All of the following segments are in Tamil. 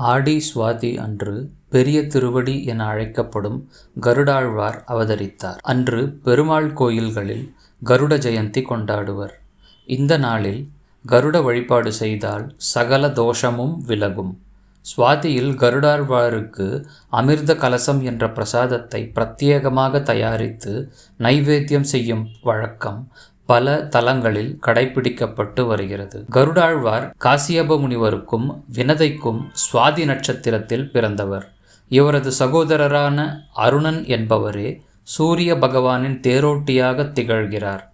ஆடி சுவாதி அன்று பெரிய திருவடி என அழைக்கப்படும் கருடாழ்வார் அவதரித்தார். அன்று பெருமாள் கோயில்களில் கருட ஜெயந்தி கொண்டாடுவர். இந்த நாளில் கருட வழிபாடு செய்தால் சகல தோஷமும் விலகும். சுவாதியில் கருடாழ்வாருக்கு அமிர்த கலசம் என்ற பிரசாதத்தை பிரத்யேகமாக தயாரித்து நைவேத்தியம் செய்யும் வழக்கம் பல தலங்களில் கடைபிடிக்கப்பட்டு வருகிறது. கருடாழ்வார் காசியப முனிவருக்கும் வினதைக்கும் சுவாதி நட்சத்திரத்தில் பிறந்தவர். இவரது சகோதரரான அருணன் என்பவரே சூரிய பகவானின் தேரோட்டியாக திகழ்கிறார்.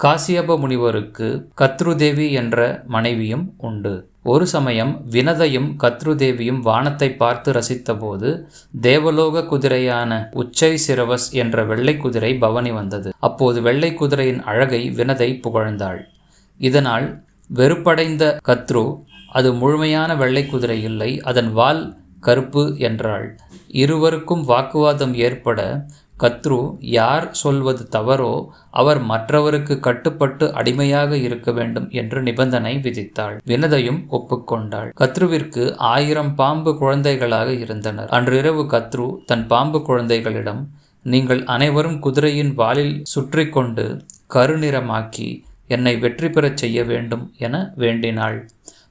காசியப முனிவருக்கு கத்ருதேவி என்ற மனைவியும் உண்டு. ஒரு சமயம் வினதையும் கத்ருதேவியும் வானத்தை பார்த்து ரசித்தபோது தேவலோக குதிரையான உச்சை சிரவஸ் என்ற வெள்ளை குதிரை பவனி வந்தது. அப்போது வெள்ளை குதிரையின் அழகை வினதை புகழ்ந்தாள். இதனால் வெறுப்படைந்த கத்ரு அது முழுமையான வெள்ளை குதிரை இல்லை அதன் வால் கருப்பு என்றாள். இருவருக்கும் வாக்குவாதம் ஏற்பட கத்ரு யார் சொல்வது தவறோ அவர் மற்றவருக்கு கட்டுப்பட்டு அடிமையாக இருக்க வேண்டும் என்று நிபந்தனை விதித்தாள். வினதையும் ஒப்புக்கொண்டாள். கத்ருவிற்கு ஆயிரம் பாம்பு குழந்தைகளாக இருந்தனர். அன்றிரவு கத்ரு தன் பாம்பு குழந்தைகளிடம் நீங்கள் அனைவரும் குதிரையின் வாலில் சுற்றி கொண்டு கருநிறமாக்கி என்னை வெற்றி பெறச் செய்ய வேண்டும் என வேண்டினாள்.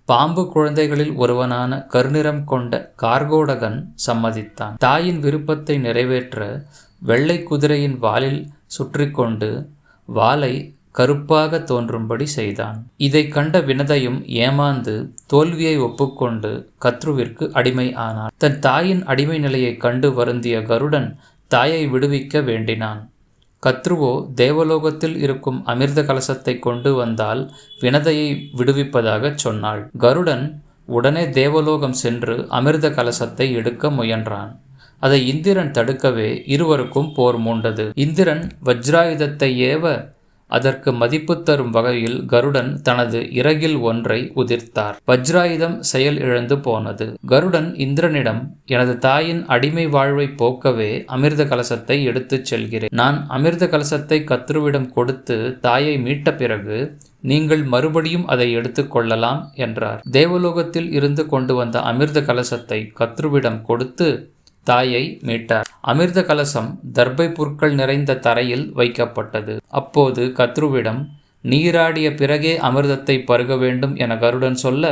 பாம்பு குழந்தைகளில் ஒருவனான கருநிறம் கொண்ட கார்கோடகன் சம்மதித்தான். தாயின் விருப்பத்தை நிறைவேற்ற வெள்ளை குதிரையின் வாலில் சுற்றி கொண்டு வாலை கருப்பாக தோன்றும்படி செய்தான். இதை கண்ட வினதையும் ஏமாந்து தோல்வியை ஒப்புக்கொண்டு கத்ருவிற்கு அடிமை ஆனான் தன் தாயின் அடிமை நிலையை கண்டு வருந்திய கருடன் தாயை விடுவிக்க வேண்டினான். கத்ருவோ தேவலோகத்தில் இருக்கும் அமிர்த கலசத்தை கொண்டு வந்தால் வினதையை விடுவிப்பதாகச் சொன்னாள். கருடன் உடனே தேவலோகம் சென்று அமிர்த கலசத்தை எடுக்க முயன்றான். அதை இந்திரன் தடுக்கவே இருவருக்கும் போர் மூண்டது. இந்திரன் வஜ்ராயுதத்தை ஏவ அதற்கு மதிப்பு தரும் வகையில் கருடன் தனது இறகில் ஒன்றை உதிர்த்தார். வஜ்ராயுதம் செயல் இழந்து போனது. கருடன் இந்திரனிடம் எனது தாயின் அடிமை வாழ்வை போக்கவே அமிர்த கலசத்தை எடுத்துச் செல்கிறேன். நான் அமிர்த கலசத்தை கத்ருவிடம் கொடுத்து தாயை மீட்ட பிறகு நீங்கள் மறுபடியும் அதை எடுத்துக் கொள்ளலாம் என்றார். தேவலோகத்தில் இருந்து கொண்டு வந்த அமிர்த கலசத்தை கத்ருவிடம் கொடுத்து தாயை மீட்டார். அமிர்த கலசம் தர்பை புற்கள் நிறைந்த தரையில் வைக்கப்பட்டது. அப்போது கத்ருவிடம் நீராடிய பிறகே அமிர்தத்தை பருக வேண்டும் என கருடன் சொல்ல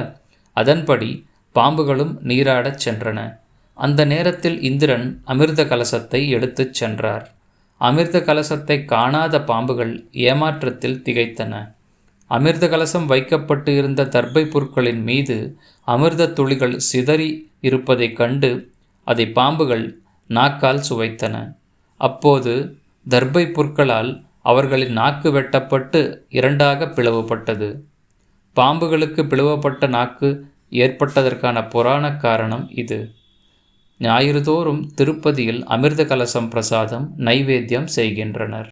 அதன்படி பாம்புகளும் நீராடச் சென்றன. அந்த நேரத்தில் இந்திரன் அமிர்த கலசத்தை எடுத்துச் சென்றார். அமிர்த கலசத்தை காணாத பாம்புகள் ஏமாற்றத்தில் திகைத்தன. அமிர்த கலசம் வைக்கப்பட்டு இருந்த தர்பை பொருட்களின் மீது அமிர்த துளிகள் சிதறி இருப்பதைக் கண்டு அதை பாம்புகள் நாக்கால் சுவைத்தன. அப்போது தர்பை புற்களால் அவர்களின் நாக்கு வெட்டப்பட்டு இரண்டாக பிளவுபட்டது. பாம்புகளுக்கு பிளவுபட்ட நாக்கு ஏற்பட்டதற்கான புராண காரணம் இது. ஞாயிறுதோறும் திருப்பதியில் அமிர்த கலசம் பிரசாதம் நைவேத்தியம் செய்கின்றனர்.